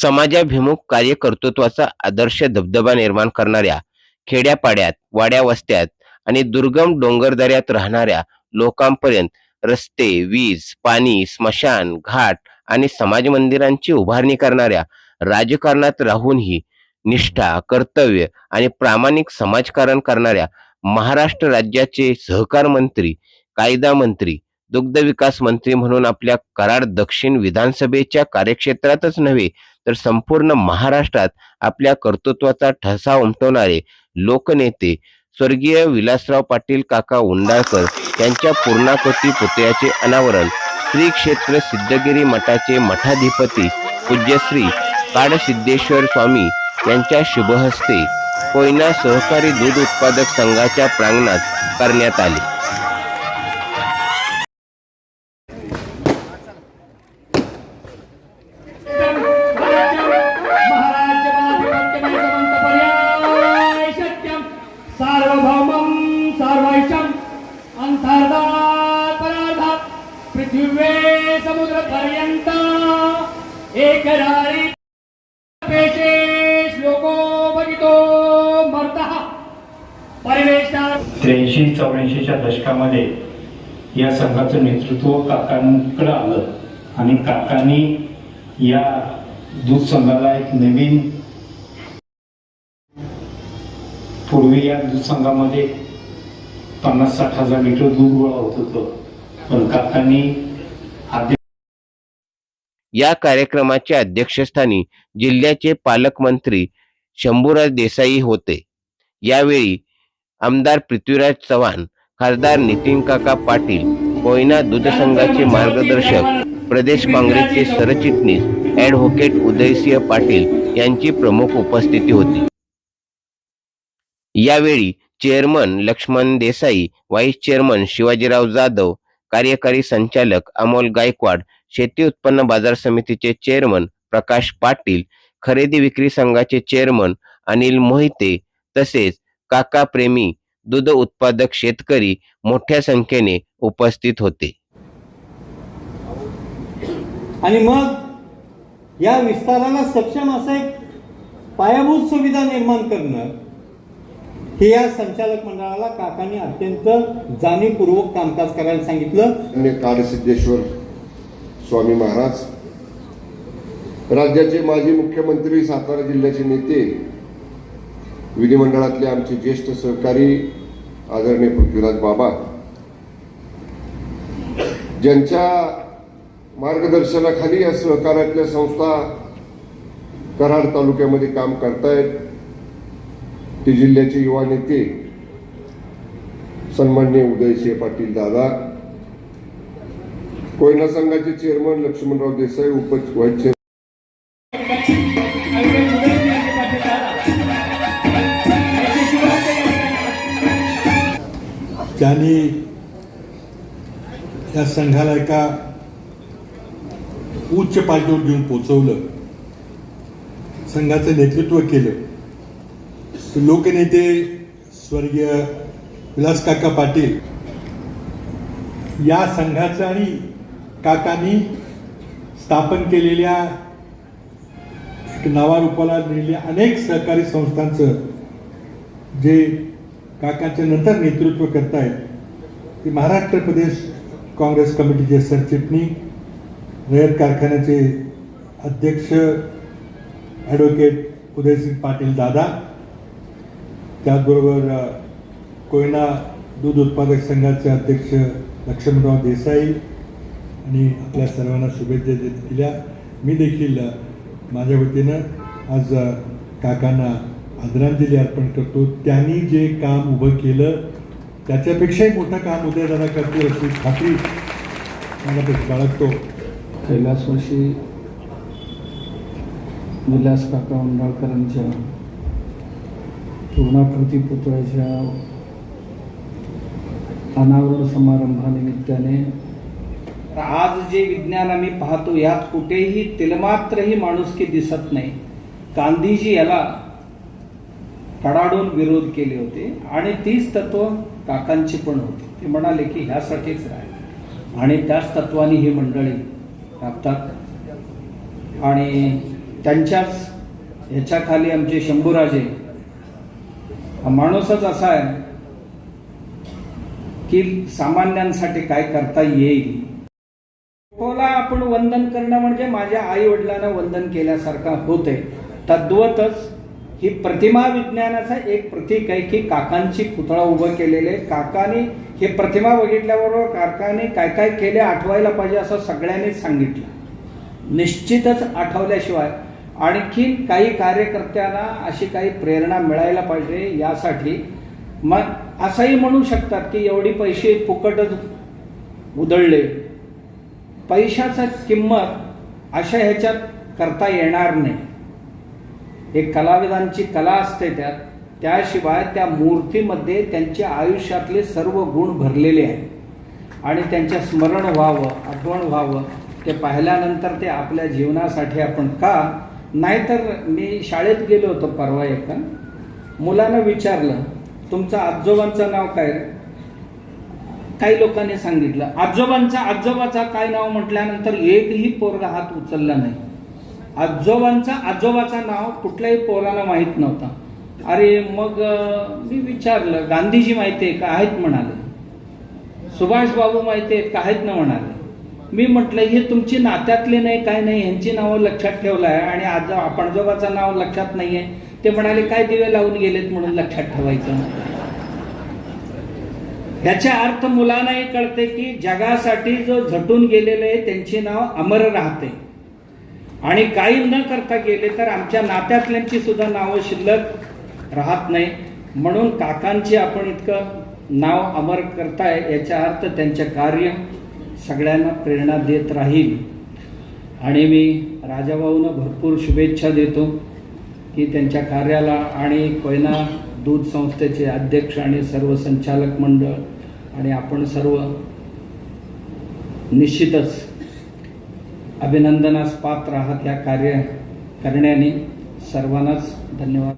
समाजाभिमुख कार्य कर्तृत्वाचा आदर्श धबधबा निर्माण करणाऱ्या खेड्यापाड्यात वाड्या वस्त्यात आणि दुर्गम डोंगरदऱ्यात राहणाऱ्या लोकांपर्यंत रस्ते वीज पाणी स्मशान घाट आणि समाज मंदिरांची उभारणी करणाऱ्या राजकारणात राहूनही निष्ठा कर्तव्य आणि प्रामाणिक समाजकारण करणाऱ्या महाराष्ट्र राज्याचे सहकार मंत्री कायदा मंत्री दुग्ध विकास मंत्री म्हणून आपल्या कराड दक्षिण विधानसभेच्या कार्यक्षेत्रातच नव्हे तर संपूर्ण महाराष्ट्रात आपल्या कर्तृत्वाचा ठसा उमटवणारे लोकनेते स्वर्गीय विलासराव पाटील काका उंडाळकर यांच्या पूर्णाकृती पुतळ्याचे अनावरण श्री क्षेत्र सिद्धगिरी मठाचे मठाधिपती पूज्यश्री काडसिद्धेश्वर स्वामी यांच्या शुभहस्ते कोयना सहकारी दूध उत्पादक संघाच्या प्रांगणात करण्यात आले. करारी पेशे श्लोको बघितो मर्तः। परिवेष्टा त्र्याऐंशी चौऱ्याऐंशीच्या दशकामध्ये या संघाचं नेतृत्व काकांकडे आलं. आणि काकांनी या दूध संघाला एक नवीन पूर्वी या दूध संघामध्ये पन्नास साठ हजार लिटर दूध गोळा होत होतं. पण काकांनी आधी या कार्यक्रमाच्या अध्यक्षस्थानी जिल्ह्याचे पालकमंत्री शंभूराज देसाई होते. यावेळी आमदार पृथ्वीराज चव्हाण खासदार नितीन काका पाटील कोयना दूध संघाचे मार्गदर्शक प्रदेश काँग्रेसचे सरचिटणीस ॲडव्होकेट उदयसिंह पाटील यांची प्रमुख उपस्थिती होती. यावेळी chairman Laxman Desai vice chairman Shivajirao Jadhav कार्यकारी संचालक अमोल गायकवाड शेती उत्पन्न बाजार समितीचे चेअरमन प्रकाश पाटील खरेदी विक्री संघाचे चेअरमन अनिल मोहिते तसेच काका प्रेमी दूध उत्पादक शेतकरी मोठ्या संख्येने उपस्थित होते. आणि मग या विस्ताराला सक्षम असं एक पायाभूत सुविधा निर्माण करणं हे या संचालक मंडळाला काकांनी अत्यंत जाणीवपूर्वक कामकाज करायला सांगितलं. अन्य काडसिद्धेश्वर स्वामी महाराज. राज्याचे माजी मुख्यमंत्री सातारा जिल्ह्याचे नेते विधिमंडळातले आमचे ज्येष्ठ सहकारी आदरणीय पृथ्वीराज बाबा. ज्यांच्या मार्गदर्शनाखाली या सहकारातल्या संस्था कराड तालुक्यामध्ये काम करतायत ते जिल्ह्याचे युवा नेते सन्मान्य उदयसिंह पाटील दादा कोयना संघाचे चेअरमन लक्ष्मणराव देसाई उप व्हाईस चेअर त्यांनी या संघाला एका उच्च पातळीवर घेऊन पोचवलं संघाचं नेतृत्व केलं लोकनेते स्वर्गीय विलास काका पाटील या संघाचं आणि काकांनी स्थापन केलेल्या नावारूपाला नेलेल्या अनेक सहकारी संस्थांचं जे काकांच्या नंतर नेतृत्व करतायत ते महाराष्ट्र प्रदेश काँग्रेस कमिटीचे सरचिटणी रयत कारखान्याचे अध्यक्ष ॲडव्होकेट उदयसिंग पाटील दादा त्याचबरोबर कोयना दूध उत्पादक संघाचे अध्यक्ष लक्ष्मणराव देसाई आणि आपल्या सर्वांना शुभेच्छा देत दिल्या. मी देखील माझ्या वतीनं आज काकांना आदरांजली अर्पण करतो. त्यांनी जे काम उभं केलं त्याच्यापेक्षाही मोठं काम उदयदादा करतील अशी खात्री मनापासून बाळगतो. कैलासवासी विलास काका उंडाळकरांच्या पूर्णाकृती पुतळ्याच्या अनावरण समारंभानिमित्ताने तर आज जे विज्ञान आम्ही पाहतो यात कुठेही तिलमात्रही माणुसकी दिसत नाही. गांधीजी याला कडाडून विरोध केले होते आणि तीच तत्व काकांची पण होती. ते म्हणाले की ह्यासाठीच राहील. आणि त्याच तत्वाने ही मंडळी राबतात. आणि त्यांच्याच ह्याच्याखाली आमचे शंभूराजे हा माणूसच असा आहे की सामान्यांसाठी काय करता येईल? फोटोला आपण वंदन करणं म्हणजे माझ्या आई वडिलांना वंदन केल्यासारखं होते तद्वतच ही प्रतिमा विज्ञानाचा एक प्रतीक आहे की काकांची पुतळा उभं केलेले. काकाने हे प्रतिमा बघितल्याबरोबर काकाने काय काय केले आठवायला पाहिजे असं सगळ्यांनीच सांगितलं. निश्चितच आठवल्याशिवाय आणखी काही कार्यकर्त्यांना अशी काही प्रेरणा मिळायला पाहिजे यासाठी. मग असंही म्हणू शकतात की एवढी पैसे फुकटच उधळले. पैशाचा किंमत अशा ह्याच्यात करता येणार नाही. एक कलाविदांची कला असते त्यात त्याशिवाय त्या मूर्तीमध्ये त्यांच्या आयुष्यातले सर्व गुण भरलेले आहेत. आणि त्यांच्या स्मरण व्हावं आठवण व्हावं ते पाहिल्यानंतर ते आपल्या जीवनासाठी आपण का? नाहीतर मी शाळेत गेलो होतो परवा एका. मुलानं विचारलं तुमचं आजोबांचं नाव काय काही लोकांनी सांगितलं. आजोबांचा आजोबाचा काय नाव म्हटल्यानंतर एकही पोरगा हात उचलला नाही. आजोबांचा आजोबाचा नाव कुठल्याही पोराला माहीत नव्हता. अरे मग मी विचारलं गांधीजी माहिती आहे का? आहेत म्हणाले. सुभाष बाबू माहिती आहेत का? आहेत ना म्हणाले. मी म्हटलं हे तुमची नात्यातले नाही काय नाही यांची नावं लक्षात ठेवलं आहे आणि आज आजोबाचं नाव लक्षात नाही आहे ते म्हणाले काय दिवे लावून गेलेत म्हणून लक्षात ठेवायचं? ह्याच्या अर्थ मुलांनाही कळते की जगासाठी जो झटून गेलेले आहे त्यांचे नाव अमर राहते. आणि काही न करता गेले तर आमच्या नात्यातल्यांची सुद्धा नावं शिल्लक राहत नाही. म्हणून काकांची आपण इतकं नाव अमर करताय याचा अर्थ त्यांचे कार्य सगळ्यांना प्रेरणा देत राहील. आणि मी राजाभाऊंना भरपूर शुभेच्छा देतो की त्यांच्या कार्याला आणि कोयना दूध संस्थेचे अध्यक्ष आणि सर्व संचालक मंडळ आणि आपण सर्व निश्चितच अभिनंदनास पात्र आहात या कार्य करण्याने. सर्वांनाच धन्यवाद.